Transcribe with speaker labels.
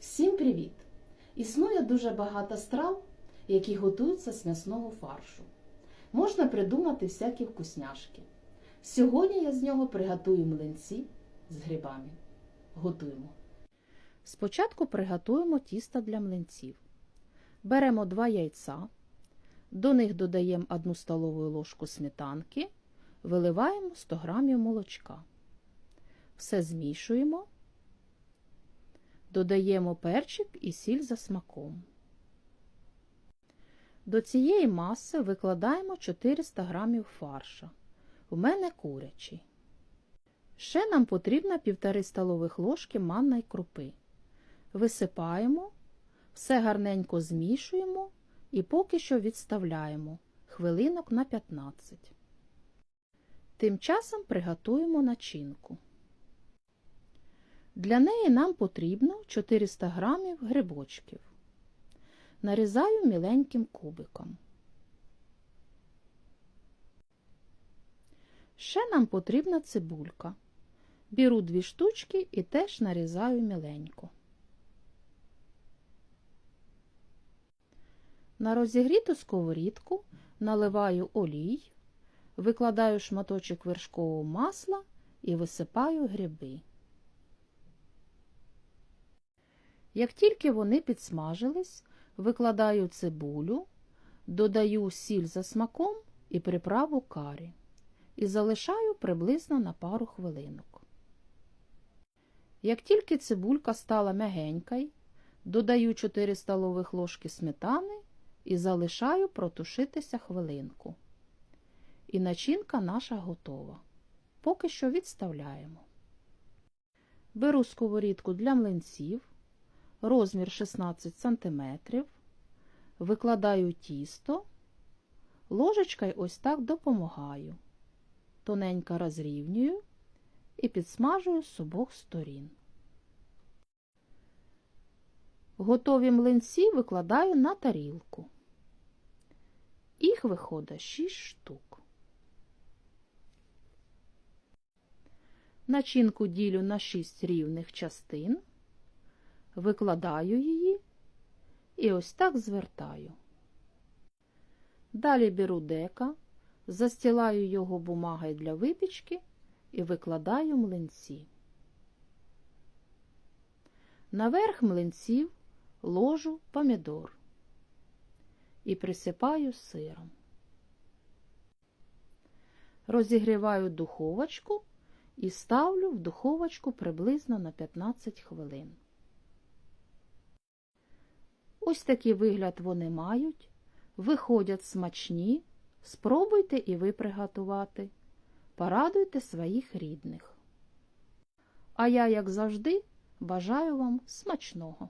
Speaker 1: Всім привіт! Існує дуже багато страв, які готуються з м'ясного фаршу. Можна придумати всякі вкусняшки. Сьогодні я з нього приготую млинці з грибами. Готуємо. Спочатку приготуємо тісто для млинців. Беремо 2 яйця, до них додаємо 1 столову ложку сметанки, виливаємо 100 г молочка. Все змішуємо. Додаємо перчик і сіль за смаком. До цієї маси викладаємо 400 г фарша. У мене курячий. Ще нам потрібно 1,5 столових ложки манної крупи. Висипаємо, все гарненько змішуємо і поки що відставляємо хвилинок на 15. Тим часом приготуємо начинку. Для неї нам потрібно 400 грамів грибочків. Нарізаю міленьким кубиком. Ще нам потрібна цибулька. Беру дві штучки і теж нарізаю міленько. На розігріту сковорідку наливаю олій, викладаю шматочок вершкового масла і висипаю гриби. Як тільки вони підсмажились, викладаю цибулю, додаю сіль за смаком і приправу карі і залишаю приблизно на пару хвилинок. Як тільки цибулька стала м'ягенькою, додаю 4 столових ложки сметани і залишаю протушитися хвилинку. І начинка наша готова. Поки що відставляємо. Беру сковорідку для млинців розмір 16 см, викладаю тісто, ложечкою ось так допомагаю, тоненько розрівнюю і підсмажую з обох сторін. Готові млинці викладаю на тарілку. Їх виходить 6 штук. Начинку ділю на 6 рівних частин викладаю її і ось так звертаю. Далі беру дека, застілаю його бумагою для випічки і викладаю млинці. Наверх млинців ложу помідор і присипаю сиром. Розігріваю духовочку і ставлю в духовочку приблизно на 15 хвилин. Ось такий вигляд вони мають, виходять смачні, спробуйте і ви приготувати, порадуйте своїх рідних. А я, як завжди, бажаю вам смачного.